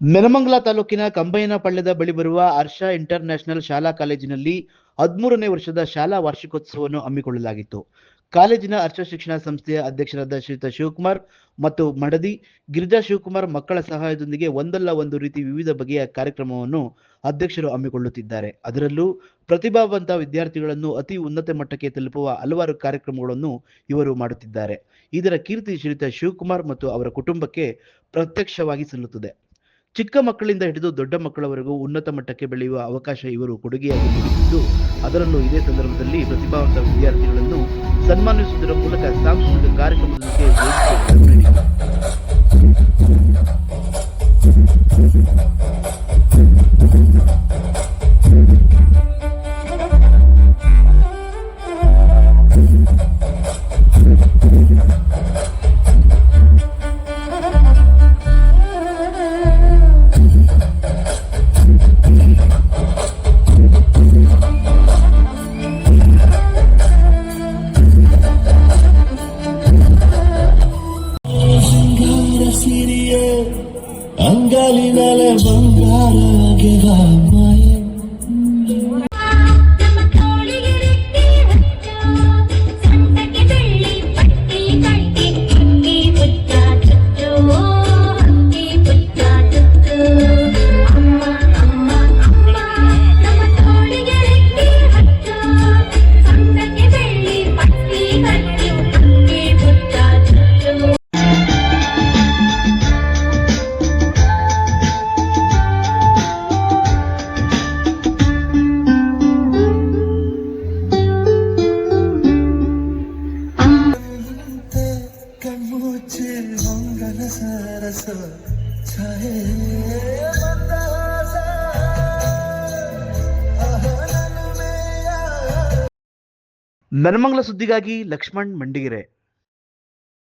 ನೆಲಮಂಗಲ ತಾಲೂಕಿನ ಕಂಬೈನಪಳ್ಯದ ಬಳಿ ಬರುವ ಹರ್ಷ ಇಂಟರ್ ನ್ಯಾಷನಲ್ ಶಾಲಾ ಕಾಲೇಜಿನಲ್ಲಿ ಹದಿಮೂರನೇ ವರ್ಷದ ಶಾಲಾ ವಾರ್ಷಿಕೋತ್ಸವವನ್ನು ಹಮ್ಮಿಕೊಳ್ಳಲಾಗಿತ್ತು. ಕಾಲೇಜಿನ ಹರ್ಷ ಶಿಕ್ಷಣ ಸಂಸ್ಥೆಯ ಅಧ್ಯಕ್ಷರಾದ ಶ್ರೀತ ಶಿವಕುಮಾರ್ ಮತ್ತು ಮಡದಿ ಗಿರಿಜಾ ಶಿವಕುಮಾರ್ ಮಕ್ಕಳ ಸಹಾಯದೊಂದಿಗೆ ಒಂದಲ್ಲ ಒಂದು ರೀತಿ ವಿವಿಧ ಬಗೆಯ ಕಾರ್ಯಕ್ರಮವನ್ನು ಅಧ್ಯಕ್ಷರು ಹಮ್ಮಿಕೊಳ್ಳುತ್ತಿದ್ದಾರೆ. ಅದರಲ್ಲೂ ಪ್ರತಿಭಾವಂತ ವಿದ್ಯಾರ್ಥಿಗಳನ್ನು ಅತಿ ಉನ್ನತ ಮಟ್ಟಕ್ಕೆ ತಲುಪುವ ಹಲವಾರು ಕಾರ್ಯಕ್ರಮಗಳನ್ನು ಇವರು ಮಾಡುತ್ತಿದ್ದಾರೆ. ಇದರ ಕೀರ್ತಿ ಶ್ರೀಯುತ ಶಿವಕುಮಾರ್ ಮತ್ತು ಅವರ ಕುಟುಂಬಕ್ಕೆ ಪ್ರತ್ಯಕ್ಷವಾಗಿ ಸಲ್ಲುತ್ತದೆ. ಚಿಕ್ಕ ಮಕ್ಕಳಿಂದ ಹಿಡಿದು ದೊಡ್ಡ ಮಕ್ಕಳವರೆಗೂ ಉನ್ನತ ಮಟ್ಟಕ್ಕೆ ಬೆಳೆಯುವ ಅವಕಾಶ ಇವರು ಕೊಡುಗೆಯಾಗಿ ನೀಡುತ್ತಿದ್ದು ಅದರಲ್ಲೂ ಇದೇ ಸಂದರ್ಭದಲ್ಲಿ ಪ್ರತಿಭಾವಂತ ವಿದ್ಯಾರ್ಥಿಗಳನ್ನು ಸನ್ಮಾನಿಸುವುದರ ಮೂಲಕ ಸಾಂಸ್ಕೃತಿಕ ಕಾರ್ಯಕ್ರಮದೊಂದಿಗೆ ಅಂಗಾಲಿನಲೆ ಬಂಗಾರ ಗೆವ ಮಂದಹಾಸ ನೆಲಮಂಗಲ ಸುದ್ದಿಗಾಗಿ ಲಕ್ಷ್ಮಣ್ ಮಂಡಿಗೆರೆ.